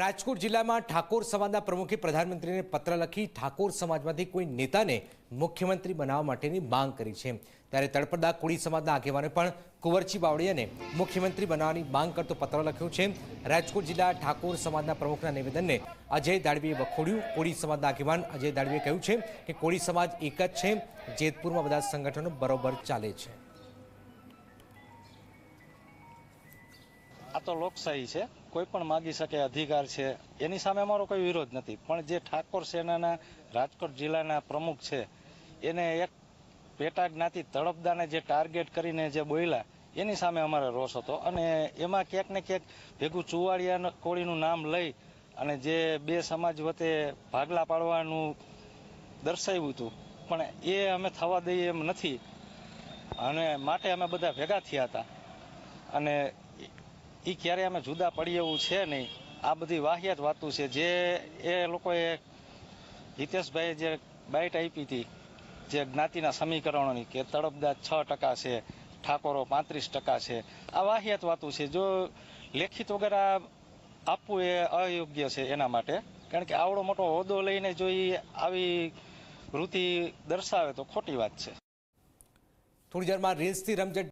રાજકોટ જિલ્લામાં ઠાકોર સમાજના પ્રમુખે પ્રધાનમંત્રીને પત્ર લખી ઠાકોર સમાજમાંથી કોઈ નેતાને મુખ્યમંત્રી બનાવવા માટેની માંગ કરી છે. ત્યારે તળપદા કોળી સમાજના આગેવાને પણ કુંવરજી બાવળીયાને મુખ્યમંત્રી બનાવવાની માંગ કરતો પત્ર લખ્યો છે. રાજકોટ જિલ્લા ઠાકોર સમાજના પ્રમુખના નિવેદનને અજય દાડવીએ વખોડ્યું. કોળી સમાજના આગેવાન અજય દાડવીએ કહ્યું છે કે કોળી સમાજ એક જ છે. જેતપુરમાં બધા સંગઠનો બરોબર ચાલે છે. આ તો લોકશાહી છે. કોઈ પણ માગી શકે, અધિકાર છે. એની સામે અમારો કોઈ વિરોધ નથી. પણ જે ઠાકોર સેનાના, રાજકોટ જિલ્લાના પ્રમુખ છે, એને એક પેટા જ્ઞાતિ તળપદાને જે ટાર્ગેટ કરીને જે બોલ્યા, એની સામે અમારે રોષ હતો. અને એમાં ક્યાંક ને ક્યાંક ભેગું ચુવાડિયા કોળીનું નામ લઈ અને જે બે સમાજ વતે ભાગલા પાડવાનું દર્શાવ્યું હતું. પણ એ અમે થવા દઈએ એમ નથી. અને માટે અમે બધા ભેગા થયા હતા. અને એ ક્યારે અમે જુદા પડીએ એવું છે નહીં. આ બધી વાહિયાત વાતું છે. જે એ લોકોએ હિતેશભાઈએ જે બાઇટ આપી હતી, જે જ્ઞાતિના સમીકરણોની કે તળપદા છ ટકા છે, ઠાકોરો પાંત્રીસ ટકા છે, આ વાહિયાત વાતું છે. જો લેખિત વગેરે આપવું એ અયોગ્ય છે એના માટે. કારણ કે આવડો મોટો હોદ્દો લઈને જો એ આવી વૃત્તિ દર્શાવે તો ખોટી વાત છે. થોડી વારમાં રીલ્સથી રમઝટ